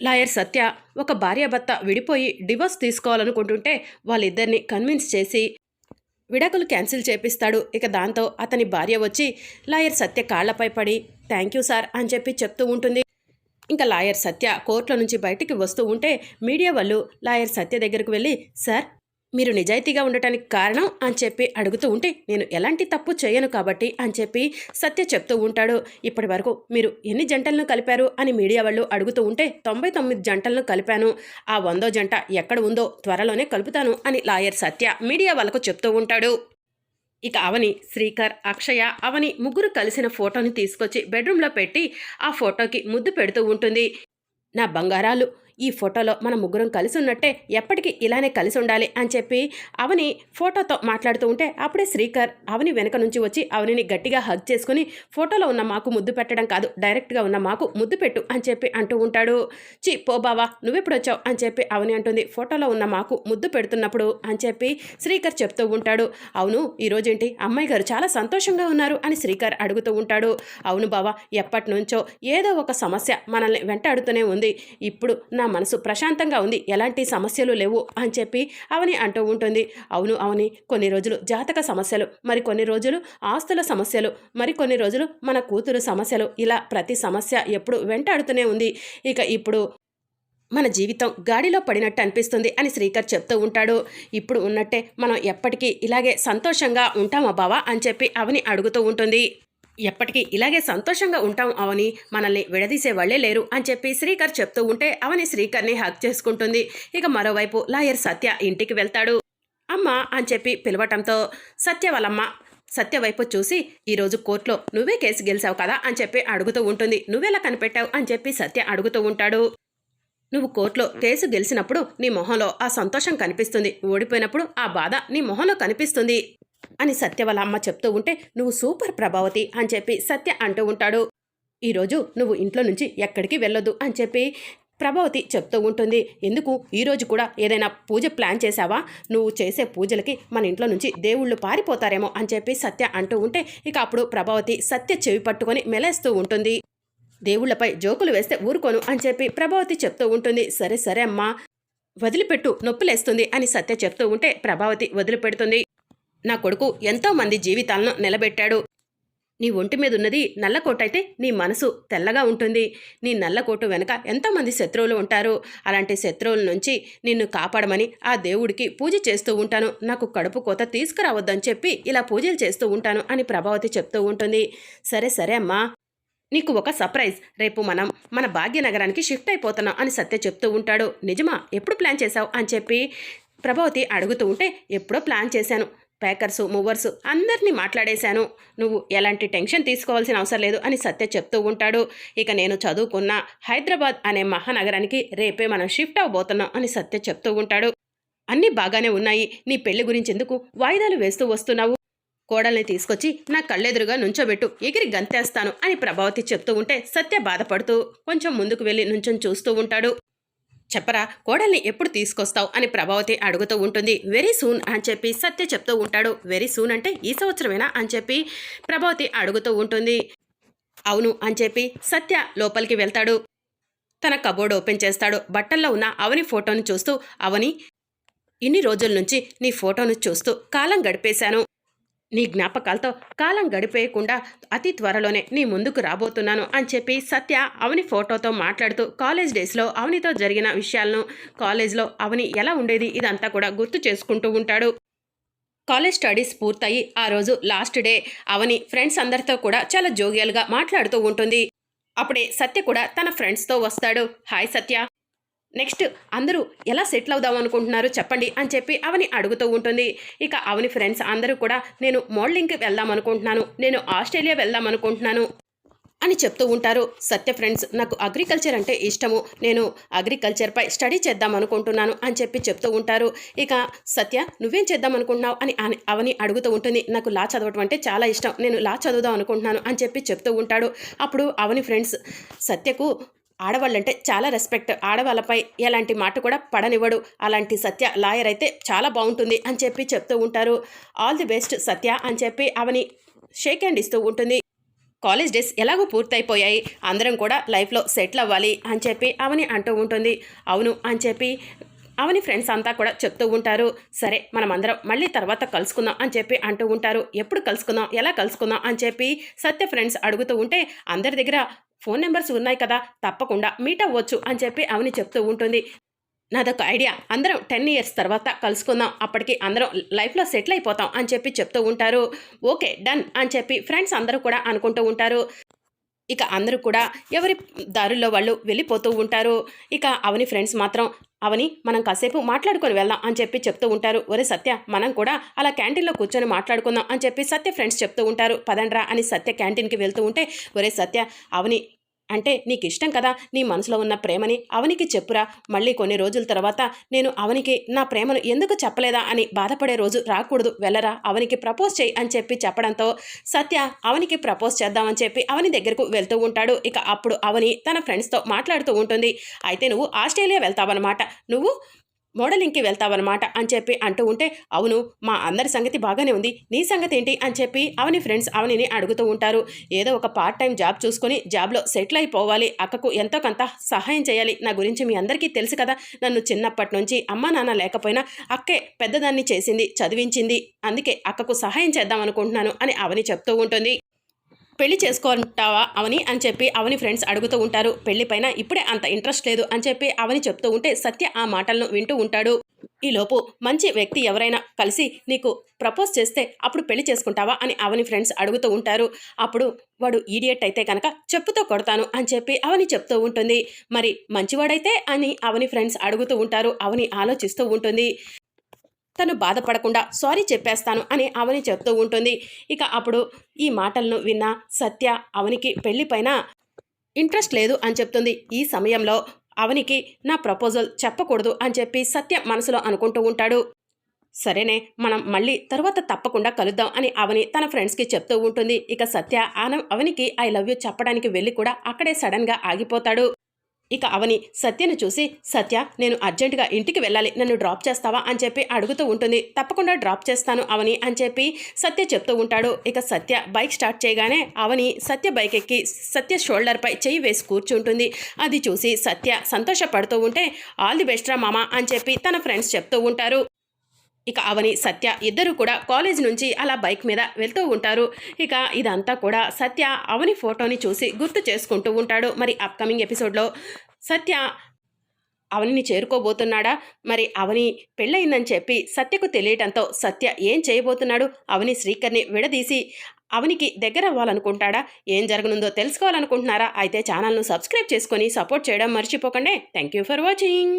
Lawyer సత్య ఒక భార్యాభర్త విడిపోయి డివోర్స్ తీసుకోవాలనుకుంటుంటే వాళ్ళిద్దరిని కన్విన్స్ చేసి విడాకులు క్యాన్సిల్ చేపిస్తాడు. ఇక దాంతో అతని భార్య వచ్చి లాయర్ సత్య కాళ్ళపై పడి థ్యాంక్ యూ సార్ అని చెప్పి చెప్తూ ఉంటుంది. ఇంకా లాయర్ సత్య కోర్టులో నుంచి బయటికి వస్తూ ఉంటే మీడియా వాళ్ళు లాయర్ సత్య దగ్గరకు వెళ్ళి సార్ మీరు నిజాయితీగా ఉండటానికి కారణం అని చెప్పి అడుగుతూ ఉంటే నేను ఎలాంటి తప్పు చేయను కాబట్టి అని చెప్పి సత్య చెప్తూ ఉంటాడు. ఇప్పటి వరకు మీరు ఎన్ని జంటలను కలిపారు అని మీడియా వాళ్ళు అడుగుతూ ఉంటే తొంభై తొమ్మిది జంటలను కలిపాను. ఆ వందో జంట ఎక్కడ ఉందో త్వరలోనే కలుపుతాను అని లాయర్ సత్య మీడియా వాళ్ళకు చెప్తూ ఉంటాడు. ఇక అవని శ్రీకర్ అక్షయ అవని ముగ్గురు కలిసిన ఫోటోని తీసుకొచ్చి బెడ్రూమ్లో పెట్టి ఆ ఫోటోకి ముద్దు పెడుతూ ఉంటుంది. నా బంగారాలు ఈ ఫోటోలో మన ముగ్గురం కలిసి ఉన్నట్టే ఎప్పటికీ ఇలానే కలిసి ఉండాలి అని చెప్పి అవని ఫోటోతో మాట్లాడుతూ ఉంటే అప్పుడే శ్రీకర్ అవని వెనక నుంచి వచ్చి అవనిని గట్టిగా హగ్ చేసుకుని ఫోటోలో ఉన్న మాకు ముద్దు పెట్టడం కాదు డైరెక్ట్గా ఉన్న మాకు ముద్దు పెట్టు అని చెప్పి అంటూ ఉంటాడు. చి పో బావా నువ్వెప్పుడు వచ్చావు అని చెప్పి అవని అంటుంది. ఫోటోలో ఉన్న మాకు ముద్దు పెడుతున్నప్పుడు అని చెప్పి శ్రీకర్ చెప్తూ ఉంటాడు. అవును ఈరోజేంటి అమ్మాయి గారు చాలా సంతోషంగా ఉన్నారు అని శ్రీకర్ అడుగుతూ ఉంటాడు. అవును బావా ఎప్పటి నుంచో ఏదో ఒక సమస్య మనల్ని వెంటాడుతూనే ఉంది. ఇప్పుడు నా నా మనసు ప్రశాంతంగా ఉంది. ఎలాంటి సమస్యలు లేవు అని చెప్పి అవని అంటూ ఉంటుంది. అవును అవని కొన్ని రోజులు జాతక సమస్యలు మరి కొన్ని రోజులు ఆస్తుల సమస్యలు మరి కొన్ని రోజులు మన కూతురు సమస్యలు. ఇలా ప్రతి సమస్య ఎప్పుడు వెంటాడుతూనే ఉంది. ఇక ఇప్పుడు మన జీవితం గాడిలో పడినట్టు అనిపిస్తుంది అని శ్రీకర్ చెప్తూ ఉంటాడు. ఇప్పుడు ఉన్నట్టే మనం ఎప్పటికీ ఇలాగే సంతోషంగా ఉంటామా బావా అని చెప్పి అవని అడుగుతూ ఉంటుంది. ఎప్పటికీ ఇలాగే సంతోషంగా ఉంటాం అవని మనల్ని విడదీసే వాళ్ళే లేరు అని చెప్పి శ్రీకర్ చెప్తూ ఉంటే అవని శ్రీకర్ని హక్ చేసుకుంటుంది. ఇక మరోవైపు లాయర్ సత్య ఇంటికి వెళ్తాడు. అమ్మ అని చెప్పి పిలవటంతో సత్య వాళ్ళమ్మ సత్య వైపు చూసి ఈరోజు కోర్టులో నువ్వే కేసు గెలిచావు కదా అని చెప్పి అడుగుతూ ఉంటుంది. నువ్వెలా కనిపెట్టావు అని చెప్పి సత్య అడుగుతూ ఉంటాడు. నువ్వు కోర్టులో కేసు గెలిచినప్పుడు నీ మొహంలో ఆ సంతోషం కనిపిస్తుంది. ఓడిపోయినప్పుడు ఆ బాధ నీ మొహంలో కనిపిస్తుంది. అని సత్య వాళ్ళ అమ్మ చెప్తూ ఉంటే నువ్వు సూపర్ ప్రభావతి అని చెప్పి సత్య అంటూ ఉంటాడు. ఈరోజు నువ్వు ఇంట్లో నుంచి ఎక్కడికి వెళ్ళొద్దు అని చెప్పి ప్రభావతి చెప్తూ ఉంటుంది. ఎందుకు? ఈరోజు కూడా ఏదైనా పూజ ప్లాన్ చేశావా? నువ్వు చేసే పూజలకి మన ఇంట్లో నుంచి దేవుళ్ళు పారిపోతారేమో అని చెప్పి సత్య అంటూ ఉంటే ఇక అప్పుడు ప్రభావతి సత్య చెవి పట్టుకొని మెలేస్తూ ఉంటుంది. దేవుళ్ళపై జోకులు వేస్తే ఊరుకోను అని చెప్పి ప్రభావతి చెప్తూ ఉంటుంది. సరే సరే అమ్మా వదిలిపెట్టు నొప్పిలేస్తుంది అని సత్య చెప్తూ ఉంటే ప్రభావతి వదిలిపెడుతుంది. నా కొడుకు ఎంతో మంది జీవితాలను నిలబెట్టాడు. నీ ఒంటి మీద ఉన్నది నల్లకోట అయితే నీ మనసు తెల్లగా ఉంటుంది. నీ నల్లకోటు వెనుక ఎంతోమంది శత్రువులు ఉంటారు. అలాంటి శత్రువుల నుంచి నిన్ను కాపాడమని ఆ దేవుడికి పూజ చేస్తూ ఉంటాను. నాకు కడుపు కోత తీసుకురావద్దని చెప్పి ఇలా పూజలు చేస్తూ ఉంటాను అని ప్రభావతి చెప్తూ ఉంటుంది. సరే సరే అమ్మా. నీకు ఒక సర్ప్రైజ్. రేపు మనం మన భాగ్యనగరానికి షిఫ్ట్ అయిపోతున్నాం అని సత్య చెప్తూ ఉంటాడు. నిజమా? ఎప్పుడు ప్లాన్ చేశావు? అని చెప్పి ప్రభావతి అడుగుతూ ఉంటే ఎప్పుడో ప్లాన్ చేశాను. ప్యాకర్స్ మూవర్స్ అందరినీ మాట్లాడేశాను. నువ్వు ఎలాంటి టెన్షన్ తీసుకోవాల్సిన అవసరం లేదు అని సత్య చెప్తూ ఉంటాడు. ఇక నేను చదువుకున్న హైదరాబాద్ అనే మహానగరానికి రేపే మనం షిఫ్ట్ అవబోతున్నాం అని సత్య చెప్తూ ఉంటాడు. అన్నీ బాగానే ఉన్నాయి. నీ పెళ్ళి గురించి ఎందుకు వాయిదాలు వేస్తూ వస్తున్నావు? కోడల్ని తీసుకొచ్చి నా కళ్ళెదురుగా నుంచోబెట్టు ఎగిరి గంతేస్తాను అని ప్రభావతి చెప్తూ ఉంటే సత్య బాధపడుతూ కొంచెం ముందుకు వెళ్ళి నుంచొని చూస్తూ ఉంటాడు. చెప్పరా? కోడల్ని ఎప్పుడు తీసుకొస్తావు? అని ప్రభావతి అడుగుతూ ఉంటుంది. వెరీ సూన్ అని చెప్పి సత్య చెప్తూ ఉంటాడు. వెరీ సూన్ అంటే ఈ సంవత్సరమేనా అని చెప్పి ప్రభావతి అడుగుతూ ఉంటుంది. అవును అని చెప్పి సత్య లోపలికి వెళ్తాడు. తన కబోర్డ్ ఓపెన్ చేస్తాడు. బట్టల్లో ఉన్న అవని ఫోటోను చూస్తూ అవని ఇన్ని రోజుల నుంచి నీ ఫోటోను చూస్తూ కాలం గడిపేశాను. నీ జ్ఞాపకాలతో కాలం గడిపేయకుండా అతి త్వరలోనే నీ ముందుకు రాబోతున్నాను అని చెప్పి సత్య అవని ఫోటోతో మాట్లాడుతూ కాలేజ్ డేస్లో అవనితో జరిగిన విషయాలను కాలేజ్లో అవని ఎలా ఉండేది ఇదంతా కూడా గుర్తు చేసుకుంటూ ఉంటాడు. కాలేజ్ స్టడీస్ పూర్తయి ఆ రోజు లాస్ట్ డే అవని ఫ్రెండ్స్ అందరితో కూడా చాలా జోగియల్గా మాట్లాడుతూ ఉంటుంది. అప్పుడే సత్య కూడా తన ఫ్రెండ్స్తో వస్తాడు. హాయ్ సత్య. నెక్స్ట్ అందరూ ఎలా సెటిల్ అవుదాం అనుకుంటున్నారు చెప్పండి అని చెప్పి అవని అడుగుతూ ఉంటుంది. ఇక అవని ఫ్రెండ్స్ అందరూ కూడా నేను మోడలింగ్కి వెళ్దాం అనుకుంటున్నాను. నేను ఆస్ట్రేలియా వెళ్దాం అనుకుంటున్నాను అని చెప్తూ ఉంటారు. సత్య ఫ్రెండ్స్ నాకు అగ్రికల్చర్ అంటే ఇష్టము. నేను అగ్రికల్చర్పై స్టడీ చేద్దాం అనుకుంటున్నాను అని చెప్పి చెప్తూ ఉంటారు. ఇక సత్య నువ్వేం చేద్దాం అనుకుంటున్నావు అని అని- అవని అడుగుతూ ఉంటుంది. నాకు లా చదవటం అంటే చాలా ఇష్టం. నేను లా చదువుదాం అనుకుంటున్నాను అని చెప్పి చెప్తూ ఉంటాడు. అప్పుడు అవని ఫ్రెండ్స్ సత్యకు ఆడవాళ్ళంటే చాలా రెస్పెక్ట్ ఆడవాళ్ళపై ఎలాంటి మాట కూడా పడనివ్వడు. అలాంటి సత్య లాయర్ అయితే చాలా బాగుంటుంది అని చెప్పి చెప్తూ ఉంటారు. ఆల్ ది బెస్ట్ సత్య అని చెప్పి అవని షేక్ హ్యాండ్ ఇస్తూ ఉంటుంది. కాలేజ్ డేస్ ఎలాగో పూర్తయిపోయాయి. అందరం కూడా లైఫ్లో సెటిల్ అవ్వాలి అని చెప్పి అవని అంటూ ఉంటుంది. అవును అని చెప్పి అవని ఫ్రెండ్స్ అంతా కూడా చెప్తూ ఉంటారు. సరే మనమందరం మళ్ళీ తర్వాత కలుసుకుందాం అని చెప్పి అంటూ ఉంటారు. ఎప్పుడు కలుసుకుందాం? ఎలా కలుసుకుందాం? అని చెప్పి సత్య ఫ్రెండ్స్ అడుగుతూ ఉంటే అందరి దగ్గర ఫోన్ నెంబర్స్ ఉన్నాయి కదా తప్పకుండా మీట్ అవ్వచ్చు అని చెప్పి అవని చెప్తూ ఉంటుంది. నాదొక ఐడియా. అందరం టెన్ ఇయర్స్ తర్వాత కలుసుకుందాం. అప్పటికి అందరం లైఫ్లో సెటిల్ అయిపోతాం అని చెప్పి చెప్తూ ఉంటారు. ఓకే డన్ అని చెప్పి ఫ్రెండ్స్ అందరూ కూడా అనుకుంటూ ఉంటారు. ఇక అందరూ కూడా ఎవరి దారుల్లో వాళ్ళు వెళ్ళిపోతూ ఉంటారు. ఇక అవని ఫ్రెండ్స్ మాత్రం అవని మనం కాసేపు మాట్లాడుకొని వెళ్దాం అని చెప్పి చెప్తూ ఉంటారు. ఒరే సత్య మనం కూడా అలా క్యాంటీన్లో కూర్చొని మాట్లాడుకుందాం అని చెప్పి సత్య ఫ్రెండ్స్ చెప్తూ ఉంటారు. పదండ్రా అని సత్య క్యాంటీన్కి వెళ్తూ ఉంటే ఒరే సత్య అవని అంటే నీకు ఇష్టం కదా నీ మనసులో ఉన్న ప్రేమని అవనికి చెప్పురా. మళ్ళీ కొన్ని రోజుల తర్వాత నేను అవనికి నా ప్రేమను ఎందుకు చెప్పలేదా అని బాధపడే రోజు రాకూడదు. వెళ్ళరా అవనికి ప్రపోజ్ చేయి అని చెప్పి చెప్పడంతో సత్య అవనికి ప్రపోజ్ చేద్దామని చెప్పి అవని దగ్గరకు వెళ్తూ ఉంటాడు. ఇక అప్పుడు అవని తన ఫ్రెండ్స్తో మాట్లాడుతూ ఉంటుంది. అయితే నువ్వు ఆస్ట్రేలియా వెళ్తావన్నమాట. నువ్వు మోడలింగ్కి వెళ్తావన్నమాట అని చెప్పి అంటూ ఉంటే అవును మా అందరి సంగతి బాగానే ఉంది. నీ సంగతి ఏంటి అని చెప్పి అవని ఫ్రెండ్స్ అవనిని అడుగుతూ ఉంటారు. ఏదో ఒక పార్ట్ టైం జాబ్ చూసుకొని జాబ్లో సెటిల్ అయిపోవాలి. అక్కకు ఎంతో కొంత సహాయం చేయాలి. నా గురించి మీ అందరికీ తెలుసు కదా. నన్ను చిన్నప్పటి నుంచి అమ్మా నాన్న లేకపోయినా అక్కే పెద్దదాన్ని చేసింది చదివించింది. అందుకే అక్కకు సహాయం చేద్దాం అనుకుంటున్నాను అని అవని చెప్తూ ఉంటుంది. పెళ్ళి చేసుకుంటావా అవని అని చెప్పి అవని ఫ్రెండ్స్ అడుగుతూ ఉంటారు. పెళ్ళిపైన ఇప్పుడే అంత ఇంట్రెస్ట్ లేదు అని చెప్పి అవని చెప్తూ ఉంటే సత్య ఆ మాటలను వింటూ ఉంటాడు. ఈలోపు మంచి వ్యక్తి ఎవరైనా కలిసి నీకు ప్రపోజ్ చేస్తే అప్పుడు పెళ్ళి చేసుకుంటావా అని అవని ఫ్రెండ్స్ అడుగుతూ ఉంటారు. అప్పుడు వాడు ఈడియట్ అయితే కనుక చెప్పుతో కొడతాను అని చెప్పి అవని చెప్తూ ఉంటుంది. మరి మంచివాడైతే అని అవని ఫ్రెండ్స్ అడుగుతూ ఉంటారు. అవని ఆలోచిస్తూ ఉంటుంది. తను బాధపడకుండా సారీ చెప్పేస్తాను అని అవని చెప్తూ ఉంటుంది. ఇక అప్పుడు ఈ మాటలను విన్న సత్య అవనికి పెళ్ళిపైన ఇంట్రెస్ట్ లేదు అని చెప్తుంది. ఈ సమయంలో అవనికి నా ప్రపోజల్ చెప్పకూడదు అని చెప్పి సత్య మనసులో అనుకుంటూ ఉంటాడు. సరేనే మనం మళ్ళీ తర్వాత తప్పకుండా కలుద్దాం అని అవని తన ఫ్రెండ్స్కి చెప్తూ ఉంటుంది. ఇక సత్య ఆన అవనికి ఐ లవ్ యూ చెప్పడానికి వెళ్ళి కూడా అక్కడే సడన్గా ఆగిపోతాడు. ఇక అవని సత్యను చూసి సత్య నేను అర్జెంటుగా ఇంటికి వెళ్ళాలి. నన్ను డ్రాప్ చేస్తావా? అని చెప్పి అడుగుతూ ఉంటుంది. తప్పకుండా డ్రాప్ చేస్తాను అవని అని చెప్పి సత్య చెప్తూ ఉంటాడు. ఇక సత్య బైక్ స్టార్ట్ చేయగానే అవని సత్య బైక్ ఎక్కి సత్య షోల్డర్పై చేయి వేసి కూర్చుంటుంది. అది చూసి సత్య సంతోషపడుతూ ఉంటే ఆల్ ది బెస్ట్ రా మామ అని చెప్పి తన ఫ్రెండ్స్ చెప్తూ ఉంటారు. ఇక అవని సత్య ఇద్దరు కూడా కాలేజ్ నుంచి అలా బైక్ మీద వెళ్తూ ఉంటారు. ఇక ఇదంతా కూడా సత్య అవని ఫోటోని చూసి గుర్తు చేసుకుంటూ ఉంటాడు. మరి అప్కమింగ్ ఎపిసోడ్లో సత్య అవనిని చేరుకోబోతున్నాడా? మరి అవని పెళ్ళయిందని చెప్పి సత్యకు తెలియటంతో సత్య ఏం చేయబోతున్నాడు? అవని శ్రీకర్ని విడదీసి అవనికి దగ్గర అవ్వాలనుకుంటాడా? ఏం జరగనుందో తెలుసుకోవాలనుకుంటున్నారా? అయితే ఛానల్ను సబ్స్క్రైబ్ చేసుకొని సపోర్ట్ చేయడం మర్చిపోకండి. Thank you for watching